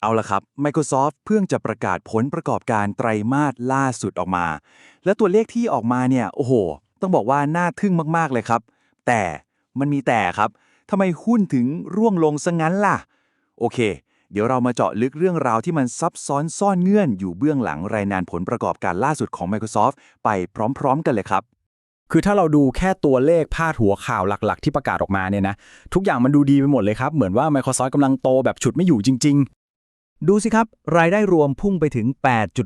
เอาละครับ Microsoft เพิ่งจะประกาศผลประกอบการไตรมาสล่าสุดออกมา และตัวเลขที่ออกมาเนี่ย โอ้โห ต้องบอกว่าน่าทึ่งมากๆเลยครับ แต่มันมีแต่ครับทำไมหุ้นถึงร่วงลงซะงั้นล่ะ โอเค เดี๋ยวเรามาเจาะลึกเรื่องราวที่มันซับซ้อนซ่อนเงื่อนอยู่เบื้องหลังรายงานผลประกอบการล่าสุดของ Microsoft ไปพร้อม ๆ กันเลยครับคือถ้าเราดูแค่ตัวเลขพาดหัวข่าวหลัก ๆ ที่ประกาศออกมาเนี่ยนะ ทุกอย่างมันดูดีไปหมดเลยครับ เหมือนว่า Microsoft กำลังโตแบบฉุดไม่อยู่จริง ดูสิครับ รายได้รวมพุ่งไปถึง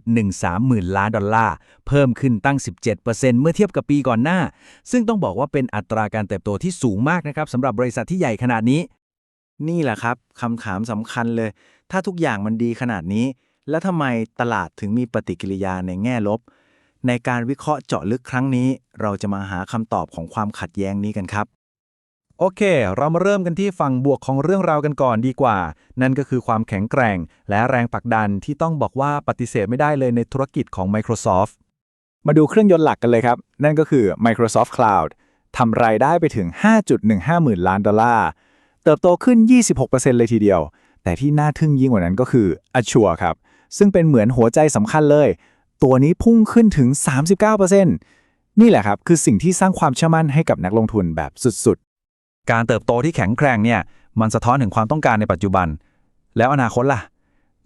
8.13 หมื่นล้านดอลลาร์ เพิ่มขึ้นตั้ง 17%เมื่อเทียบกับปีก่อนหน้า ซึ่งต้องบอกว่าเป็นอัตราการเติบโตที่สูงมากนะครับสำหรับบริษัทที่ใหญ่ขนาดนี้ นี่แหละครับคำถามสำคัญเลย ถ้าทุกอย่างมันดีขนาดนี้ แล้วทำไมตลาดถึงมีปฏิกิริยาในแง่ลบ ในการวิเคราะห์เจาะลึกครั้งนี้ เราจะมาหาคำตอบของความขัดแย้งนี้กันครับ โอเค เรามาเริ่มกันที่ฝั่งบวกของเรื่องราวกันก่อนดีกว่า นั่นก็คือความแข็งแกร่ง และแรงผลักดันที่ต้องบอกว่าปฏิเสธไม่ได้เลยในธุรกิจของ Microsoft มาดูเครื่องยนต์หลักกันเลยครับ นั่นก็คือ Microsoft Cloud ทำรายได้ไปถึง 5.15 หมื่นล้านดอลลาร์ เติบโตขึ้น 26%เลยทีเดียว แต่ที่น่าทึ่งยิ่งกว่านั้นก็คือ Azure ครับ ซึ่งเป็นเหมือนหัวใจสำคัญเลย ตัวนี้พุ่งขึ้นถึง 39%นี่แหละครับ คือสิ่งที่สร้างความเชื่อมั่นให้กับนักลงทุนแบบสุด การเติบโตที่แข็งแกร่งเนี่ยมันสะท้อนถึงความต้องการในปัจจุบัน แล้วอนาคตล่ะ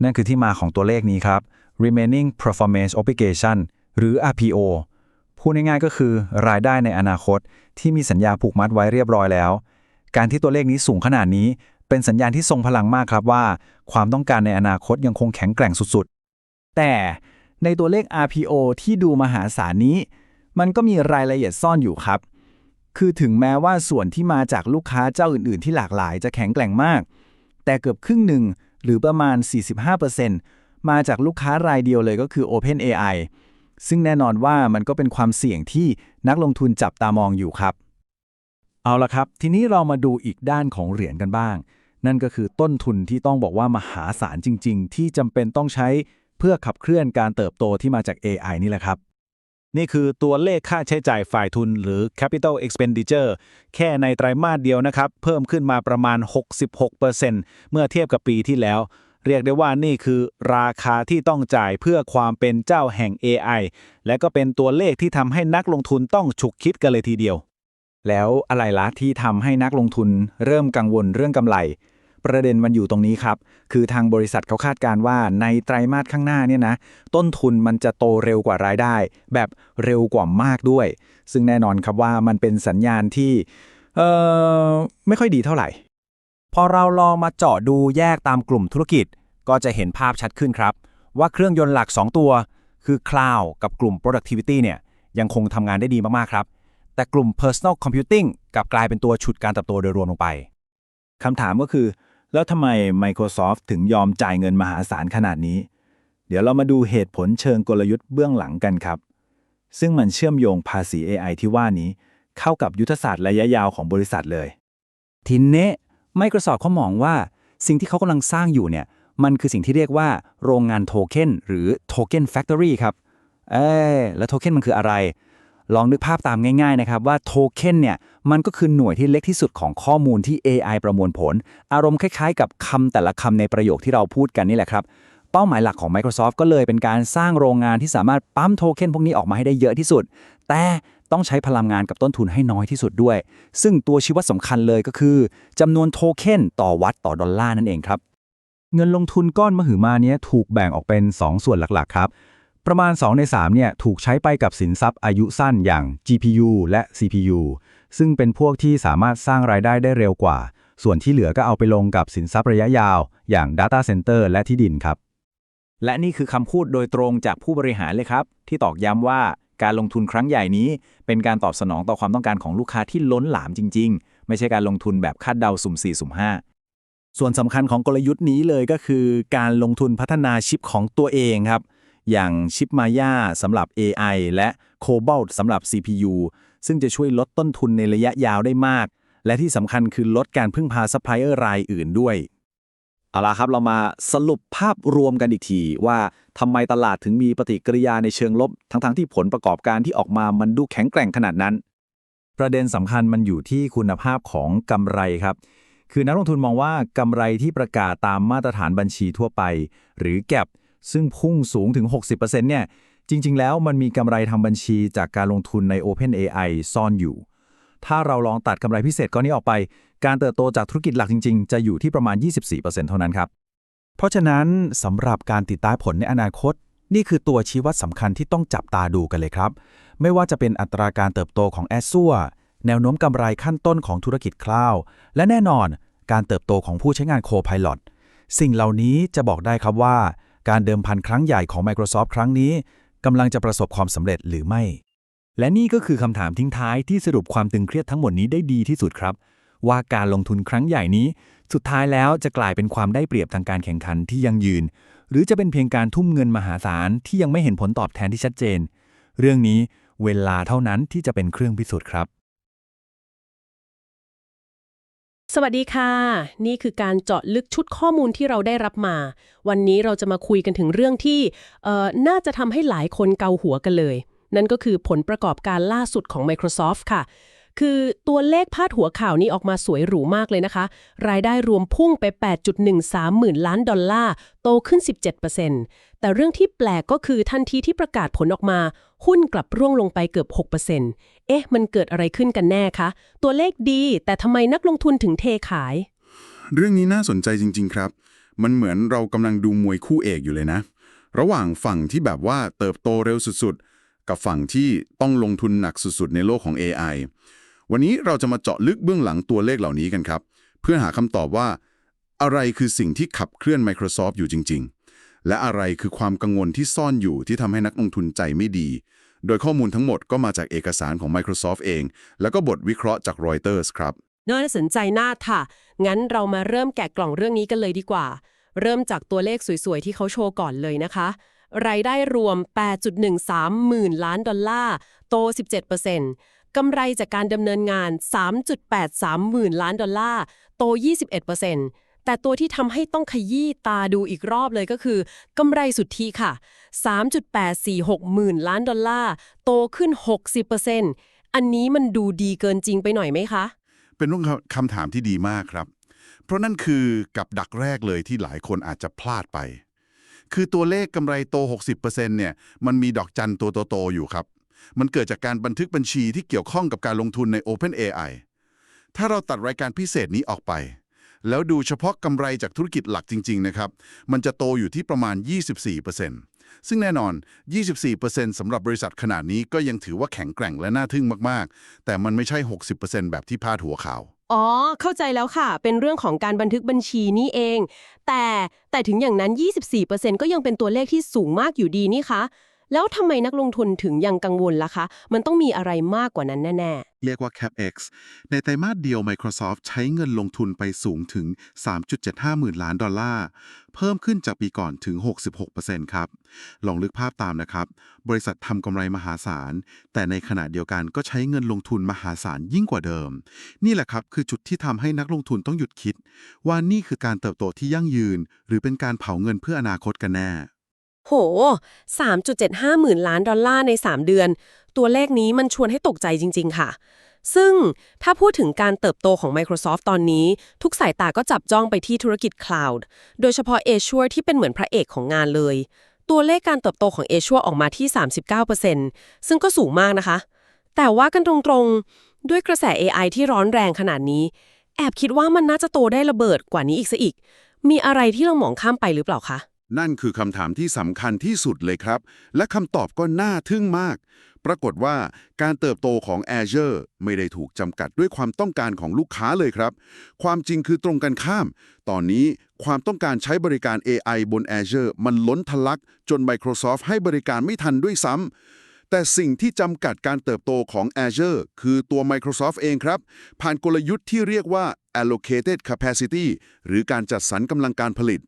นั่นคือที่มาของตัวเลขนี้ครับ remaining performance obligation หรือ RPO พูดง่ายๆก็คือรายได้ในอนาคตที่มีสัญญาผูกมัดไว้เรียบร้อยแล้ว การที่ตัวเลขนี้สูงขนาดนี้ เป็นสัญญาณที่ทรงพลังมากครับว่า ความต้องการในอนาคตยังคงแข็งแกร่งสุดๆ แต่ในตัวเลข RPO ที่ดูมหาศาลนี้ มันก็มีรายละเอียดซ่อนอยู่ครับ คือถึงแม้ว่าส่วนที่มาจากลูกค้าเจ้าอื่น ๆ ที่หลากหลายจะแข็งแกร่งมาก แต่เกือบครึ่งหนึ่งหรือประมาณ 45%มาจากลูกค้ารายเดียวเลยก็คือ OpenAI ซึ่งแน่นอนว่ามันก็เป็นความเสี่ยงที่นักลงทุนจับตามองอยู่ครับ เอาละครับ ทีนี้เรามาดูอีกด้านของเหรียญกันบ้าง นั่นก็คือต้นทุนที่ต้องบอกว่ามหาศาลจริง ๆ ที่จำเป็นต้องใช้เพื่อขับเคลื่อนการเติบโตที่มาจาก AI นี่แหละครับ นี่คือตัวเลขค่าใช้จ่ายฝ่ายทุนหรือ capital expenditure แค่ในไตรมาสเดียวนะครับ เพิ่มขึ้นมาประมาณ 66%เมื่อเทียบกับปีที่แล้ว เรียกได้ว่านี่คือราคาที่ต้องจ่ายเพื่อความเป็นเจ้าแห่ง AI และก็เป็นตัวเลขที่ทำให้นักลงทุนต้องฉุกคิดกันเลยทีเดียว แล้วอะไรล่ะที่ทำให้นักลงทุนเริ่มกังวลเรื่องกำไร ประเด็นมันอยู่ตรงนี้ครับ คือทางบริษัทเขาคาดการณ์ว่าในไตรมาสข้างหน้าเนี่ยนะ ต้นทุนมันจะโตเร็วกว่ารายได้ แบบเร็วกว่ามากด้วย ซึ่งแน่นอนครับว่ามันเป็นสัญญาณที่เอ่อไม่ค่อยดีเท่าไหร่ พอเราลองมาเจาะดูแยกตามกลุ่มธุรกิจ ก็จะเห็นภาพชัดขึ้นครับ ว่าเครื่องยนต์หลัก 2 ตัว คือ Cloud กับกลุ่ม Productivity เนี่ยยังคงทำงานได้ดีมากๆครับ แต่กลุ่ม Personal Computing กลับกลายเป็นตัวฉุดการเติบโตโดยรวมลงไปคำถามก็คือ แล้วทำไม Microsoft ถึงยอมจ่ายเงินมหาศาลขนาดนี้ เดี๋ยวเรามาดูเหตุผลเชิงกลยุทธ์เบื้องหลังกันครับ ซึ่งมันเชื่อมโยงภาษี AI ที่ว่านี้ เข้ากับยุทธศาสตร์ระยะยาวของบริษัทเลย ทีนี้ Microsoft เขามองว่า สิ่งที่เขากำลังสร้างอยู่เนี่ย มันคือสิ่งที่เรียกว่า โรงงานโทเค็นหรือ Token Factory ครับ เอ้ยแล้วโทเค็นมันคืออะไร ลองนึกภาพตามง่ายๆนะครับว่าโทเค็นเนี่ยมันก็คือหน่วยที่เล็กที่สุดของข้อมูลที่ AI ประมวลผล อารมณ์คล้ายๆ กับคำแต่ละคำในประโยคที่เราพูดกันนี่แหละครับ เป้าหมายหลักของ Microsoft ก็เลยเป็นการสร้างโรงงานที่สามารถปั๊มโทเค็นพวกนี้ออกมาให้ได้เยอะที่สุด แต่ต้องใช้พลังงานกับต้นทุนให้น้อยที่สุดด้วย ซึ่งตัวชี้วัดสำคัญเลยก็คือจำนวนโทเค็นต่อวัตต์ต่อดอลลาร์นั่นเองครับเงินลงทุนก้อนมหึมาเนี้ยถูกแบ่งออกเป็น 2 ส่วนหลักๆ ครับ ประมาณ 2 ใน 3 เนี่ยถูกใช้ไปกับสินทรัพย์อายุสั้นอย่าง GPU และ CPU ซึ่งเป็นพวกที่สามารถสร้างรายได้ได้เร็วกว่า ส่วนที่เหลือก็เอาไปลงกับสินทรัพย์ระยะยาวอย่าง Data Center และที่ดินครับ และนี่คือคำพูดโดยตรงจากผู้บริหารเลยครับ ที่ตอกย้ำว่าการลงทุนครั้งใหญ่นี้ เป็นการตอบสนองต่อความต้องการของลูกค้าที่ล้นหลามจริง ๆ ไม่ใช่การลงทุนแบบคาดเดาสุ่ม4สุ่ม5ส่วนสำคัญของกลยุทธ์นี้เลยก็คือ การลงทุนพัฒนาชิปของตัวเองครับ อย่างชิปมายาสำหรับ AI และ Cobalt สำหรับ CPU ซึ่งจะช่วยลดต้นทุนในระยะยาวได้มาก และที่สำคัญคือลดการพึ่งพาซัพพลายเออร์รายอื่นด้วยเอาล่ะครับเรามาสรุปภาพรวมกันอีกทีว่าทำไมตลาดถึงมีปฏิกิริยาในเชิงลบ ทั้งๆที่ผลประกอบการที่ออกมามันดูแข็งแกร่งขนาดนั้น ประเด็นสำคัญมันอยู่ที่คุณภาพของกำไรครับ คือนักลงทุนมองว่ากำไรที่ประกาศตามมาตรฐานบัญชีทั่วไป หรือ GAP ซึ่งพุ่งสูงถึง 60%เนี่ย จริง ๆ แล้วมันมีกำไรทางบัญชีจากการลงทุนใน OpenAI ซ่อนอยู่ ถ้าเราลองตัดกำไรพิเศษก้อนนี้ออกไป การเติบโตจากธุรกิจหลักจริง ๆ จะอยู่ที่ประมาณ 24%เท่านั้นครับ เพราะฉะนั้นสำหรับการติดตามผลในอนาคต นี่คือตัวชี้วัดสำคัญที่ต้องจับตาดูกันเลยครับ ไม่ว่าจะเป็นอัตราการเติบโตของแอสซัวแนวโน้มกำไรขั้นต้นของธุรกิจคลาวและแน่นอน การเติบโตของผู้ใช้งานโคพ i l o t สิ่งเหล่านี้จะบอกได้ครับว่า การเดิมพันครั้งใหญ่ของ Microsoft ครั้งนี้กำลังจะประสบความสำเร็จหรือไม่ และนี่ก็คือคำถามทิ้งท้ายที่สรุปความตึงเครียดทั้งหมดนี้ได้ดีที่สุดครับ ว่าการลงทุนครั้งใหญ่นี้ สุดท้ายแล้วจะกลายเป็นความได้เปรียบทางการแข่งขันที่ยั่งยืน หรือจะเป็นเพียงการทุ่มเงินมหาศาลที่ยังไม่เห็นผลตอบแทนที่ชัดเจน เรื่องนี้เวลาเท่านั้นที่จะเป็นเครื่องพิสูจน์ครับ สวัสดีค่ะ นี่คือการเจาะลึกชุดข้อมูลที่เราได้รับมา วันนี้เราจะมาคุยกันถึงเรื่องที่เอ่อน่าจะทำให้หลายคนเกาหัวกันเลย นั่นก็คือผลประกอบการล่าสุดของ Microsoft ค่ะ คือตัวเลขพาดหัวข่าวนี้ออกมาสวยหรูมากเลยนะคะ รายได้รวมพุ่งไป 8.13 หมื่นล้านดอลลาร์ โตขึ้น 17%แต่เรื่องที่แปลกก็คือทันทีที่ประกาศผลออกมา หุ้นกลับร่วงลงไปเกือบ 6%เอ๊ะ มันเกิดอะไรขึ้นกันแน่คะ ตัวเลขดี แต่ทำไมนักลงทุนถึงเทขาย เรื่องนี้น่าสนใจจริง ๆ ครับ มันเหมือนเรากำลังดูมวยคู่เอกอยู่เลยนะ ระหว่างฝั่งที่แบบว่าเติบโตเร็วสุดๆกับฝั่งที่ต้องลงทุนหนักสุดๆ ในโลกของ AI วันนี้เราจะมาเจาะลึกเบื้องหลังตัวเลขเหล่านี้กันครับ เพื่อหาคำตอบว่า อะไรคือสิ่งที่ขับเคลื่อน Microsoft อยู่จริง ๆ และอะไรคือความกังวลที่ซ่อนอยู่ที่ทำให้นักลงทุนใจไม่ดี โดยข้อมูลทั้งหมดก็มาจากเอกสารของ Microsoft เอง แล้วก็บทวิเคราะห์จาก Reuters ครับน่าสนใจน่าค่ะ งั้นเรามาเริ่มแกะกล่องเรื่องนี้กันเลยดีกว่า เริ่มจากตัวเลขสวยๆ ที่เขาโชว์ก่อนเลยนะคะ รายได้รวม 8.13 หมื่นล้านดอลลาร์ โต 17% กำไรจากการดำเนินงาน 3.83 หมื่นล้านดอลลาร์ โต 21%แต่ตัวที่ทำให้ต้องขยี้ตาดูอีกรอบเลยก็คือกำไรสุทธิค่ะ 3.846 หมื่นล้านดอลลาร์ โตขึ้น 60%อันนี้มันดูดีเกินจริงไปหน่อยไหมคะ เป็นเรื่องคำถามที่ดีมากครับ เพราะนั่นคือกับดักแรกเลยที่หลายคนอาจจะพลาดไป คือตัวเลขกำไรโต 60%เนี่ย มันมีดอกจันตัวโตๆอยู่ครับ มันเกิดจากการบันทึกบัญชีที่เกี่ยวข้องกับการลงทุนใน OpenAI ถ้าเราตัดรายการพิเศษนี้ออกไป แล้วดูเฉพาะกำไรจากธุรกิจหลักจริง ๆ นะครับ มันจะโตอยู่ที่ประมาณ 24%ซึ่งแน่นอน 24%สำหรับบริษัทขนาดนี้ก็ยังถือว่าแข็งแกร่งและน่าทึ่งมาก ๆ แต่มันไม่ใช่ 60%แบบที่พาดหัวข่าว อ๋อ เข้าใจแล้วค่ะ เป็นเรื่องของการบันทึกบัญชีนี่เอง แต่แต่ถึงอย่างนั้น 24%ก็ยังเป็นตัวเลขที่สูงมากอยู่ดีนี่คะ แล้วทำไมนักลงทุนถึงยังกังวลล่ะคะ มันต้องมีอะไรมากกว่านั้นแน่เรียกว่า CapEx ในไตรมาสเดียว Microsoft ใช้เงินลงทุนไปสูงถึง 3.75 หมื่นล้านดอลลาร์ เพิ่มขึ้นจากปีก่อนถึง 66%ครับ ลองลึกภาพตามนะครับ บริษัททำกำไรมหาศาล แต่ในขณะเดียวกันก็ใช้เงินลงทุนมหาศาลยิ่งกว่าเดิม นี่แหละครับคือจุดที่ทำให้นักลงทุนต้องหยุดคิด ว่านี่คือการเติบโตที่ยั่งยืน หรือเป็นการเผาเงินเพื่ออนาคตกันแน่ โห 3.75 หมื่นล้านดอลลาร์ใน 3 เดือน ตัวเลขนี้มันชวนให้ตกใจจริง ๆ ค่ะ ซึ่งถ้าพูดถึงการเติบโตของ Microsoft ตอนนี้ ทุกสายตาก็จับจ้องไปที่ธุรกิจ Cloud โดยเฉพาะ Azure ที่เป็นเหมือนพระเอกของงานเลย ตัวเลขการเติบโตของ Azure ออกมาที่ 39%ซึ่งก็สูงมากนะคะ แต่ว่ากันตรงๆ ด้วยกระแส AI ที่ร้อนแรงขนาดนี้ แอบคิดว่ามันน่าจะโตได้ระเบิดกว่านี้อีกซะอีก มีอะไรที่เราหมองข้ามไปหรือเปล่าคะ นั่นคือคำถามที่สำคัญที่สุดเลยครับ และคำตอบก็น่าทึ่งมาก ปรากฏว่าการเติบโตของ Azure ไม่ได้ถูกจำกัดด้วยความต้องการของลูกค้าเลยครับ ความจริงคือตรงกันข้าม ตอนนี้ความต้องการใช้บริการ AI บน Azure มันล้นทะลัก จน Microsoft ให้บริการไม่ทันด้วยซ้ำแต่สิ่งที่จำกัดการเติบโตของ Azure คือตัว Microsoft เองครับ ผ่านกลยุทธ์ที่เรียกว่า allocated capacity หรือการจัดสรรกำลังการผลิต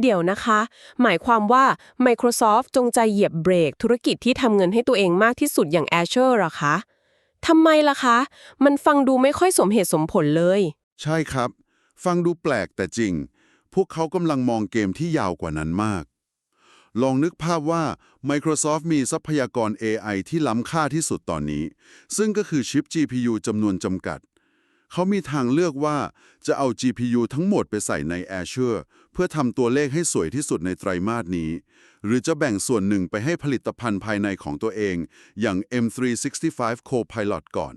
เดี๋ยวนะคะ หมายความว่า Microsoft จงใจเหยียบเบรกธุรกิจที่ทำเงินให้ตัวเองมากที่สุดอย่าง Azure หรอคะทำไมล่ะคะ มันฟังดูไม่ค่อยสมเหตุสมผลเลย ใช่ครับ ฟังดูแปลกแต่จริง พวกเขากำลังมองเกมที่ยาวกว่านั้นมาก ลองนึกภาพว่า Microsoft มีทรัพยากร AI ที่ล้ำค่าที่สุดตอนนี้ ซึ่งก็คือชิป GPU จำนวนจำกัด เขามีทางเลือกว่าจะเอา GPU ทั้งหมดไปใส่ใน Azure เพื่อทำตัวเลขให้สวยที่สุดในไตรมาสนี้ หรือจะแบ่งส่วนหนึ่งไปให้ผลิตภัณฑ์ภายในของตัวเอง อย่าง M365 Copilot ก่อน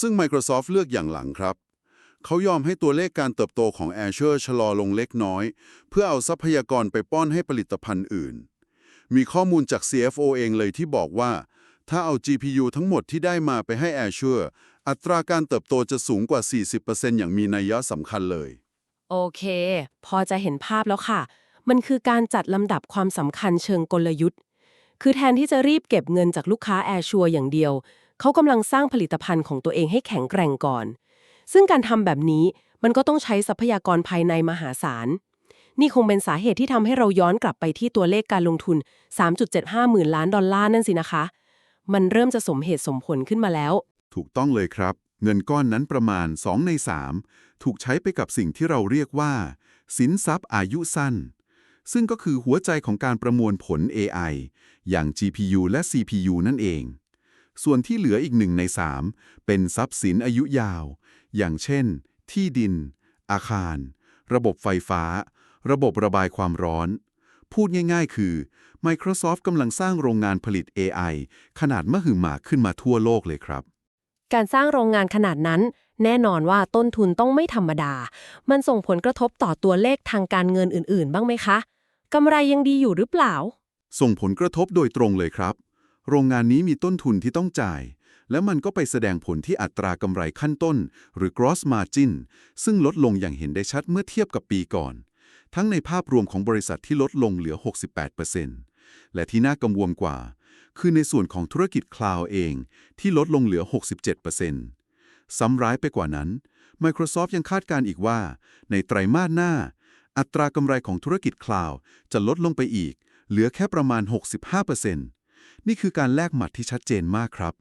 ซึ่ง Microsoft เลือกอย่างหลังครับ เขายอมให้ตัวเลขการเติบโตของ Azure ชะลอลงเล็กน้อย เพื่อเอาทรัพยากรไปป้อนให้ผลิตภัณฑ์อื่น มีข้อมูลจาก CFO เองเลยที่บอกว่า ถ้าเอา GPU ทั้งหมดที่ได้มาไปให้ Azure อัตราการเติบโตจะสูงกว่า 40%อย่างมีนัยยะสำคัญเลย โอเค พอจะเห็นภาพแล้วค่ะ มันคือการจัดลำดับความสำคัญเชิงกลยุทธ์ คือแทนที่จะรีบเก็บเงินจากลูกค้าแอร์ชัวอย่างเดียว เขากำลังสร้างผลิตภัณฑ์ของตัวเองให้แข็งแกร่งก่อน ซึ่งการทำแบบนี้มันก็ต้องใช้ทรัพยากรภายในมหาศาล นี่คงเป็นสาเหตุที่ทำให้เราย้อนกลับไปที่ตัวเลขการลงทุน 3.75 หมื่นล้านดอลลาร์นั่นสินะคะ มันเริ่มจะสมเหตุสมผลขึ้นมาแล้ว ถูกต้องเลยครับ เงินก้อนนั้นประมาณ 2 ใน 3 ถูกใช้ไปกับสิ่งที่เราเรียกว่าสินทรัพย์อายุสั้น ซึ่งก็คือหัวใจของการประมวลผล AI อย่าง GPU และ CPU นั่นเอง ส่วนที่เหลืออีกหนึ่งใน 3 เป็นทรัพย์สินอายุยาว อย่างเช่น ที่ดิน อาคาร ระบบไฟฟ้า ระบบระบายความร้อน พูดง่ายๆ คือ Microsoft กำลังสร้างโรงงานผลิต AI ขนาดมหึมาขึ้นมาทั่วโลกเลยครับ การสร้างโรงงานขนาดนั้น แน่นอนว่าต้นทุนต้องไม่ธรรมดา มันส่งผลกระทบต่อตัวเลขทางการเงินอื่นๆ บ้างไหมคะกำไรยังดีอยู่หรือเปล่า ส่งผลกระทบโดยตรงเลยครับ โรงงานนี้มีต้นทุนที่ต้องจ่าย และมันก็ไปแสดงผลที่อัตรากำไรขั้นต้น หรือ gross margin ซึ่งลดลงอย่างเห็นได้ชัดเมื่อเทียบกับปีก่อน ทั้งในภาพรวมของบริษัทที่ลดลงเหลือ 68%และที่น่ากังวลกว่า คือในส่วนของธุรกิจคลาวเองที่ลดลงเหลือ 67%ซ้ำร้ายไปกว่านั้น Microsoft ยังคาดการณ์อีกว่า ในไตรมาสหน้า อัตรากำไรของธุรกิจคลาวจะลดลงไปอีก เหลือแค่ประมาณ 65%นี่คือการแลกหมัดที่ชัดเจนมากครับ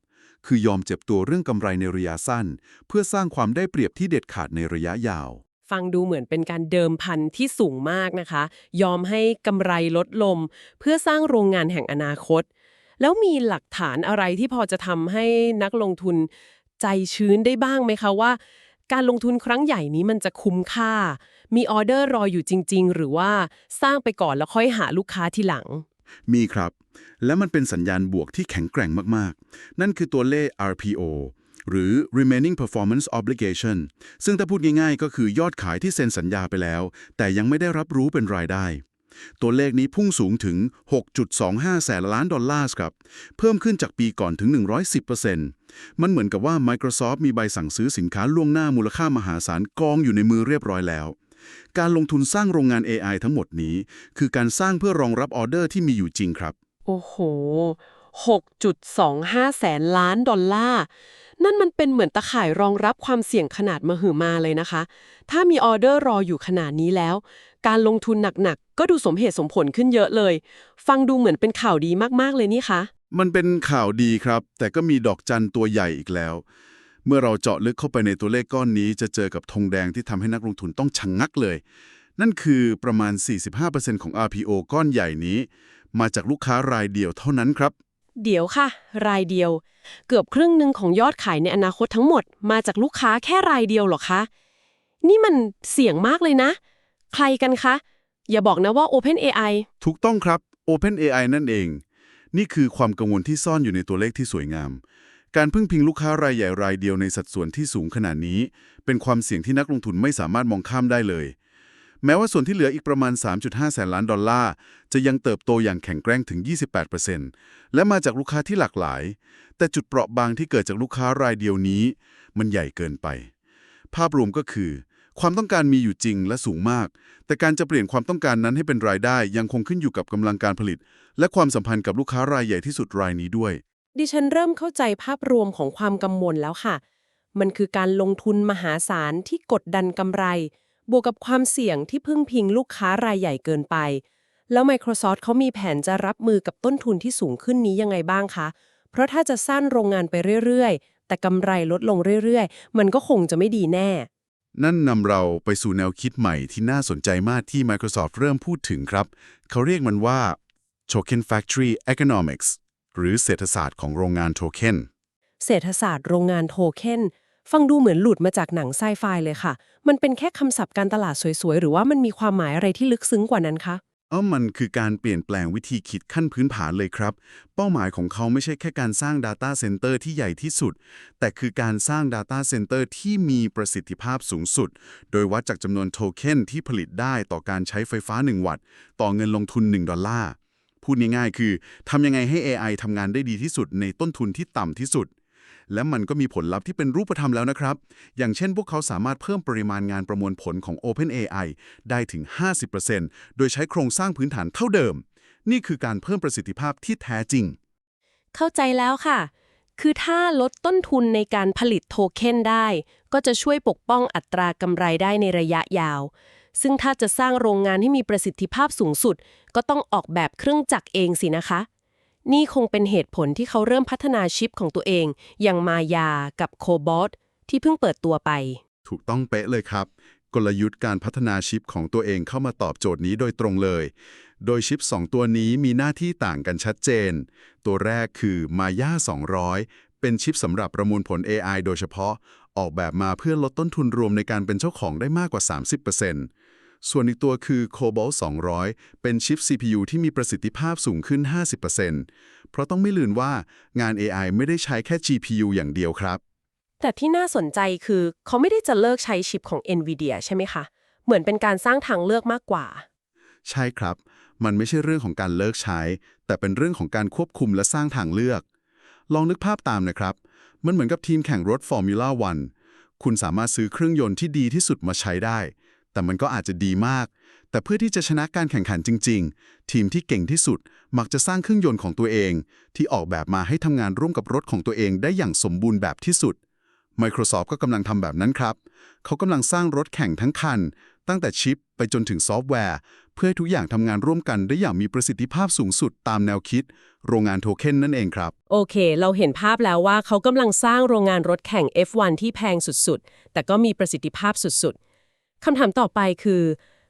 คือยอมเจ็บตัวเรื่องกำไรในระยะสั้น เพื่อสร้างความได้เปรียบที่เด็ดขาดในระยะยาว ฟังดูเหมือนเป็นการเดิมพันที่สูงมากนะคะ ยอมให้กำไรลดลงเพื่อสร้างโรงงานแห่งอนาคต แล้วมีหลักฐานอะไรที่พอจะทำให้นักลงทุนใจชื้นได้บ้างไหมคะว่า การลงทุนครั้งใหญ่นี้มันจะคุ้มค่า มีออเดอร์รออยู่จริง ๆ หรือว่าสร้างไปก่อนแล้วค่อยหาลูกค้าทีหลัง มีครับ และมันเป็นสัญญาณบวกที่แข็งแกร่งมากๆ นั่นคือตัวเลข RPO หรือ remaining performance obligation ซึ่งถ้าพูดง่ายๆ ก็คือยอดขายที่เซ็นสัญญาไปแล้ว แต่ยังไม่ได้รับรู้เป็นรายได้ ตัวเลขนี้พุ่งสูงถึง 6.25 แสนล้านดอลลาร์ครับ เพิ่มขึ้นจากปีก่อนถึง 110%มันเหมือนกับว่า Microsoft มีใบสั่งซื้อสินค้าล่วงหน้ามูลค่ามหาศาลกองอยู่ในมือเรียบร้อยแล้ว การลงทุนสร้างโรงงาน AI ทั้งหมดนี้ คือการสร้างเพื่อรองรับออเดอร์ที่มีอยู่จริงครับ โอ้โห 6.25 แสนล้านดอลลาร์ นั่นมันเป็นเหมือนตะข่ายรองรับความเสี่ยงขนาดมหึมาเลยนะคะ ถ้ามีออเดอร์รออยู่ขนาดนี้แล้ว การลงทุนหนักๆ ก็ดูสมเหตุสมผลขึ้นเยอะเลย ฟังดูเหมือนเป็นข่าวดีมากๆเลยนี่คะ มันเป็นข่าวดีครับ แต่ก็มีดอกจันตัวใหญ่อีกแล้ว เมื่อเราเจาะลึกเข้าไปในตัวเลขก้อนนี้ จะเจอกับธงแดงที่ทำให้นักลงทุนต้องชะงงักเลย นั่นคือประมาณ 45%ของ RPO ก้อนใหญ่นี้ มาจากลูกค้ารายเดียวเท่านั้นครับ เดี๋ยวค่ะ รายเดียว เกือบครึ่งหนึ่งของยอดขายในอนาคตทั้งหมด มาจากลูกค้าแค่รายเดียวหรอคะ นี่มันเสี่ยงมากเลยนะ ใครกันคะ อย่าบอกนะว่า OpenAI ถูกต้องครับ OpenAI นั่นเอง นี่คือความกังวลที่ซ่อนอยู่ในตัวเลขที่สวยงาม การพึ่งพิงลูกค้ารายใหญ่รายเดียวในสัดส่วนที่สูงขนาดนี้ เป็นความเสี่ยงที่นักลงทุนไม่สามารถมองข้ามได้เลย แม้ว่าส่วนที่เหลืออีกประมาณ 3.5 แสนล้านดอลลาร์ จะยังเติบโตอย่างแข็งแกร่งถึง 28%และมาจากลูกค้าที่หลากหลาย แต่จุดเปราะบางที่เกิดจากลูกค้ารายเดียวนี้ มันใหญ่เกินไป ภาพรวมก็คือ ความต้องการมีอยู่จริงและสูงมาก แต่การจะเปลี่ยนความต้องการนั้นให้เป็นรายได้ยังคงขึ้นอยู่กับกำลังการผลิต และความสัมพันธ์กับลูกค้ารายใหญ่ที่สุดรายนี้ด้วย ดิฉันเริ่มเข้าใจภาพรวมของความกังวลแล้วค่ะ มันคือการลงทุนมหาศาลที่กดดันกำไร บวกกับความเสี่ยงที่พึ่งพิงลูกค้ารายใหญ่เกินไป แล้ว Microsoft เขามีแผนจะรับมือกับต้นทุนที่สูงขึ้นนี้ยังไงบ้างคะ เพราะถ้าจะสร้างโรงงานไปเรื่อยๆ แต่กำไรลดลงเรื่อยๆ มันก็คงจะไม่ดีแน่ นั่นนำเราไปสู่แนวคิดใหม่ที่น่าสนใจมากที่ Microsoft เริ่มพูดถึงครับ เขาเรียกมันว่า Token Factory Economics หรือเศรษฐศาสตร์ของโรงงานโทเค็นเศรษฐศาสตร์โรงงานโทเค็น ฟังดูเหมือนหลุดมาจากหนังไซไฟเลยค่ะ มันเป็นแค่คำศัพท์การตลาดสวยๆ หรือว่ามันมีความหมายอะไรที่ลึกซึ้งกว่านั้นคะเออมันคือการเปลี่ยนแปลงวิธีคิดขั้นพื้นฐานเลยครับ เป้าหมายของเขาไม่ใช่แค่การสร้าง Data Center ที่ใหญ่ที่สุด แต่คือการสร้าง Data Center ที่มีประสิทธิภาพสูงสุด โดยวัดจากจำนวนโทเค็นที่ผลิตได้ต่อการใช้ไฟฟ้า 1 วัตต์ ต่อเงินลงทุน 1 ดอลลาร์ พูดง่ายๆคือทำยังไงให้ AI ทำงานได้ดีที่สุดในต้นทุนที่ต่ำที่สุด และมันก็มีผลลัพธ์ที่เป็นรูปธรรมแล้วนะครับ อย่างเช่นพวกเขาสามารถเพิ่มปริมาณงานประมวลผลของ OpenAI ได้ถึง 50%โดยใช้โครงสร้างพื้นฐานเท่าเดิม นี่คือการเพิ่มประสิทธิภาพที่แท้จริง เข้าใจแล้วค่ะ คือถ้าลดต้นทุนในการผลิตโทเค็นได้ ก็จะช่วยปกป้องอัตรากำไรได้ในระยะยาว ซึ่งถ้าจะสร้างโรงงานให้มีประสิทธิภาพสูงสุด ก็ต้องออกแบบเครื่องจักรเองสินะคะ นี่คงเป็นเหตุผลที่เขาเริ่มพัฒนาชิปของตัวเอง อย่างมายากับโคบอทที่เพิ่งเปิดตัวไป ถูกต้องเป๊ะเลยครับ กลยุทธ์การพัฒนาชิปของตัวเองเข้ามาตอบโจทย์นี้โดยตรงเลย โดยชิป 2 ตัวนี้มีหน้าที่ต่างกันชัดเจน ตัวแรกคือ Maya 200 เป็นชิปสำหรับประมวลผล AI โดยเฉพาะ ออกแบบมาเพื่อลดต้นทุนรวมในการเป็นเจ้าของได้มากกว่า 30% ส่วนอีกตัวคือ Cobalt 200 เป็นชิป CPU ที่มีประสิทธิภาพสูงขึ้น 50%เพราะต้องไม่ลืมว่างาน AI ไม่ได้ใช้แค่ GPU อย่างเดียวครับ แต่ที่น่าสนใจคือเขาไม่ได้จะเลิกใช้ชิปของ NVIDIA ใช่ไหมคะ เหมือนเป็นการสร้างทางเลือกมากกว่า ใช่ครับ มันไม่ใช่เรื่องของการเลิกใช้ แต่เป็นเรื่องของการควบคุมและสร้างทางเลือก ลองนึกภาพตามนะครับ มันเหมือนกับทีมแข่งรถฟอร์มูล่าวันคุณสามารถซื้อเครื่องยนต์ที่ดีที่สุดมาใช้ได้ แต่มันก็อาจจะดีมาก แต่เพื่อที่จะชนะการแข่งขันจริง ๆ ทีมที่เก่งที่สุดมักจะสร้างเครื่องยนต์ของตัวเอง ที่ออกแบบมาให้ทำงานร่วมกับรถของตัวเองได้อย่างสมบูรณ์แบบที่สุด Microsoft ก็กำลังทำแบบนั้นครับ เขากำลังสร้างรถแข่งทั้งคัน ตั้งแต่ชิปไปจนถึงซอฟต์แวร์ เพื่อให้ทุกอย่างทำงานร่วมกันได้อย่างมีประสิทธิภาพสูงสุดตามแนวคิด โรงงานโทเค็นนั่นเองครับ โอเค เราเห็นภาพแล้วว่าเขากำลังสร้างโรงงานรถแข่ง F1 ที่แพงสุดๆ แต่ก็มีประสิทธิภาพสุดๆ คำถามต่อไปคือ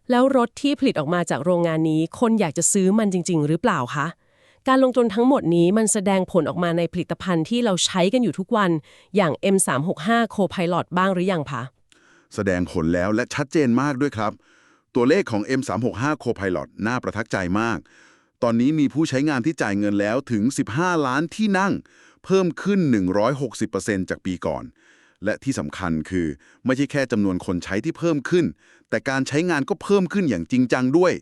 แล้วรถที่ผลิตออกมาจากโรงงานนี้ คนอยากจะซื้อมันจริง ๆ หรือเปล่าคะ การลงทุนทั้งหมดนี้มันแสดงผลออกมาในผลิตภัณฑ์ที่เราใช้กันอยู่ทุกวัน อย่าง M365 Copilot บ้างหรือยังคะ แสดงผลแล้วและชัดเจนมากด้วยครับ ตัวเลขของ M365 Copilot น่าประทับใจมาก ตอนนี้มีผู้ใช้งานที่จ่ายเงินแล้วถึง 15 ล้านที่นั่ง เพิ่มขึ้น 160%จากปีก่อน และที่สำคัญคือไม่ใช่แค่จำนวนคนใช้ที่เพิ่มขึ้น แต่การใช้งานก็เพิ่มขึ้นอย่างจริงจังด้วย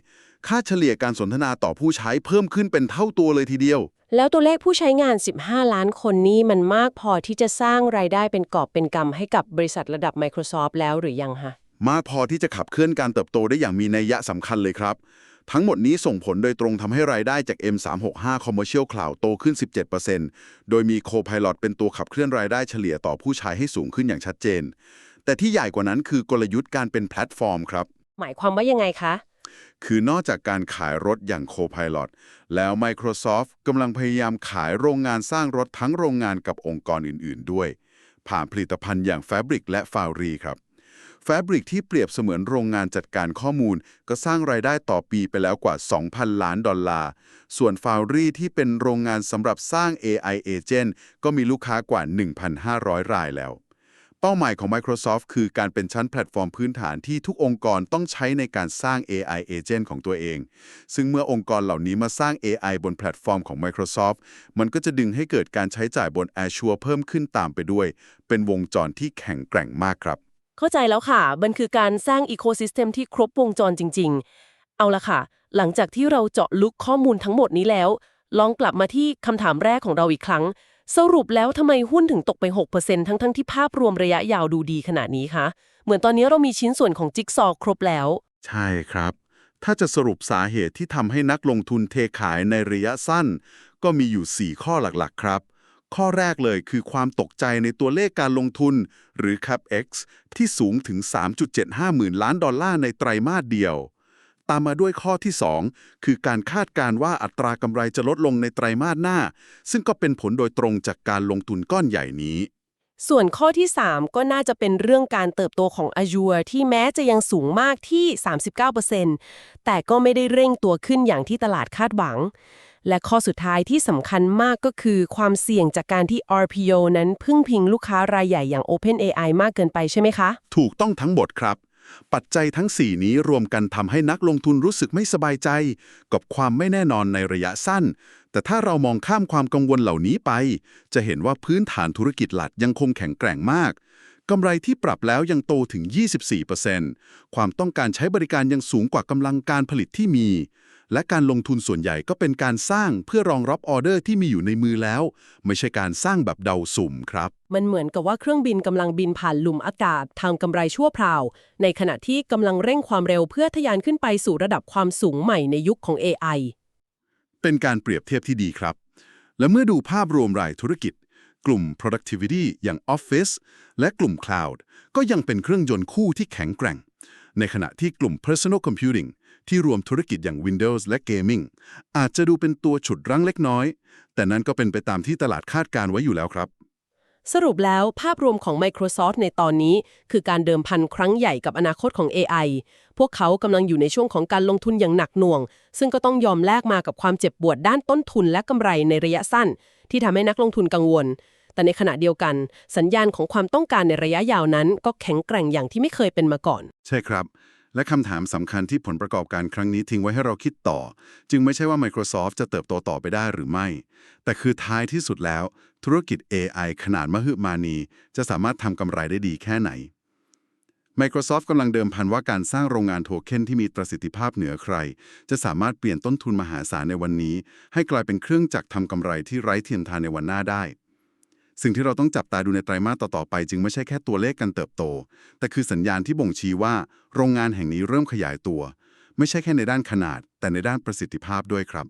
ค่าเฉลี่ยการสนทนาต่อผู้ใช้เพิ่มขึ้นเป็นเท่าตัวเลยทีเดียว แล้วตัวเลขผู้ใช้งาน 15 ล้านคนนี้มันมากพอที่จะสร้างรายได้เป็นกอบเป็นกำให้กับบริษัทระดับ Microsoft แล้วหรือยังคะมากพอที่จะขับเคลื่อนการเติบโตได้อย่างมีนัยยะสำคัญเลยครับ ทั้งหมดนี้ส่งผลโดยตรงทำให้รายได้จาก M365 Commercial Cloud โตขึ้น 17%โดยมี Copilot เป็นตัวขับเคลื่อนรายได้เฉลี่ยต่อผู้ใช้ให้สูงขึ้นอย่างชัดเจน แต่ที่ใหญ่กว่านั้นคือกลยุทธ์การเป็นแพลตฟอร์มครับ หมายความว่ายังไงคะ คือนอกจากการขายรถอย่าง Copilot แล้ว Microsoft กำลังพยายามขายโรงงานสร้างรถทั้งโรงงานกับองค์กรอื่น ๆ ด้วย ผ่านผลิตภัณฑ์อย่าง Fabric และ Foundry ครับ Fabric ที่เปรียบเสมือนโรงงานจัดการข้อมูล ก็สร้างรายได้ต่อปีไปแล้วกว่า 2,000 ล้านดอลลาร์ ส่วน Foundry ที่เป็นโรงงานสำหรับสร้าง AI Agent ก็มีลูกค้ากว่า 1,500 รายแล้ว เป้าหมายของ Microsoft คือการเป็นชั้นแพลตฟอร์มพื้นฐานที่ทุกองค์กรต้องใช้ในการสร้าง AI Agent ของตัวเอง ซึ่งเมื่อองค์กรเหล่านี้มาสร้าง AI บนแพลตฟอร์มของ Microsoft มันก็จะดึงให้เกิดการใช้จ่ายบน Azure เพิ่มขึ้นตามไปด้วย เป็นวงจรที่แข็งแกร่งมากครับ เข้าใจแล้วค่ะ มันคือการสร้างอีโคซิสเต็มที่ครบวงจรจริง ๆ เอาละค่ะ หลังจากที่เราเจาะลึกข้อมูลทั้งหมดนี้แล้ว ลองกลับมาที่คำถามแรกของเราอีกครั้ง สรุปแล้วทำไมหุ้นถึงตกไป 6%ทั้งๆทที่ภาพรวมระยะยาวดูดีขนาดนี้คะ เหมือนตอนนี้เรามีชิ้นส่วนของจิ๊กซอว์ครบแล้ว ใช่ครับ ถ้าจะสรุปสาเหตุที่ทำให้นักลงทุนเทขายในระยะสั้น ก็มีอยู่ 4 ข้อหลักๆ ครับ ข้อแรกเลยคือความตกใจในตัวเลขการลงทุน หรือ CapEx ที่สูงถึง 3.75 หมื่นล้านดอลลาร์ในไตรมาสเดียว ตามมาด้วยข้อที่ 2 คือการคาดการว่าอัตรากำไรจะลดลงในไตรมาสหน้า ซึ่งก็เป็นผลโดยตรงจากการลงทุนก้อนใหญ่นี้ ส่วนข้อที่ 3 ก็น่าจะเป็นเรื่องการเติบโตของ Azure ที่แม้จะยังสูงมากที่ 39%แต่ก็ไม่ได้เร่งตัวขึ้นอย่างที่ตลาดคาดหวัง และข้อสุดท้ายที่สำคัญมากก็คือความเสี่ยงจากการที่ RPO นั้นพึ่งพิงลูกค้ารายใหญ่อย่าง OpenAI มากเกินไปใช่ไหมคะ ถูกต้องทั้งหมดครับ ปัจจัยทั้ง 4 นี้รวมกันทำให้นักลงทุนรู้สึกไม่สบายใจ กับความไม่แน่นอนในระยะสั้น แต่ถ้าเรามองข้ามความกังวลเหล่านี้ไป จะเห็นว่าพื้นฐานธุรกิจหลักยังคงแข็งแกร่งมากกำไรที่ปรับแล้วยังโตถึง 24%ความต้องการใช้บริการยังสูงกว่ากำลังการผลิตที่มี และการลงทุนส่วนใหญ่ก็เป็นการสร้างเพื่อรองรับออเดอร์ที่มีอยู่ในมือแล้ว ไม่ใช่การสร้างแบบเดาสุ่มครับ มันเหมือนกับว่าเครื่องบินกำลังบินผ่านหลุมอากาศทางกำไรชั่วคราว ในขณะที่กำลังเร่งความเร็วเพื่อทะยานขึ้นไปสู่ระดับความสูงใหม่ในยุคของ AI เป็นการเปรียบเทียบที่ดีครับ และเมื่อดูภาพรวมรายธุรกิจ กลุ่ม productivity อย่าง Office และกลุ่ม Cloud ก็ยังเป็นเครื่องยนต์คู่ที่แข็งแกร่ง ในขณะที่กลุ่ม personal computing ที่รวมธุรกิจอย่าง Windows และ Gaming อาจจะดูเป็นตัวฉุดรั้งเล็กน้อย แต่นั้นก็เป็นไปตามที่ตลาดคาดการไว้อยู่แล้วครับ สรุปแล้วภาพรวมของ Microsoft ในตอนนี้ คือการเดิมพันครั้งใหญ่กับอนาคตของ AI พวกเขากำลังอยู่ในช่วงของการลงทุนอย่างหนักหน่วง ซึ่งก็ต้องยอมแลกมากับความเจ็บปวดด้านต้นทุนและกำไรในระยะสั้น ที่ทำให้นักลงทุนกังวลแต่ในขณะเดียวกัน สัญญาณของความต้องการในระยะยาวนั้น ก็แข็งแกร่งอย่างที่ไม่เคยเป็นมาก่อน ใช่ครับ และคำถามสำคัญที่ผลประกอบการครั้งนี้ทิ้งไว้ให้เราคิดต่อ จึงไม่ใช่ว่า Microsoft จะเติบโตต่อไปได้หรือไม่ แต่คือท้ายที่สุดแล้ว ธุรกิจ AI ขนาดมหึมานี จะสามารถทำกำไรได้ดีแค่ไหน Microsoft กำลังเดิมพันว่าการสร้างโรงงานโทเค็นที่มีประสิทธิภาพเหนือใคร จะสามารถเปลี่ยนต้นทุนมหาศาลในวันนี้ ให้กลายเป็นเครื่องจักรทำกำไรที่ไร้เทียมทานในวันหน้าได้ สิ่งที่เราต้องจับตาดูในไตรมาสต่อๆไป จึงไม่ใช่แค่ตัวเลขการเติบโต แต่คือสัญญาณที่บ่งชี้ว่า โรงงานแห่งนี้เริ่มขยายตัว ไม่ใช่แค่ในด้านขนาด แต่ในด้านประสิทธิภาพด้วยครับ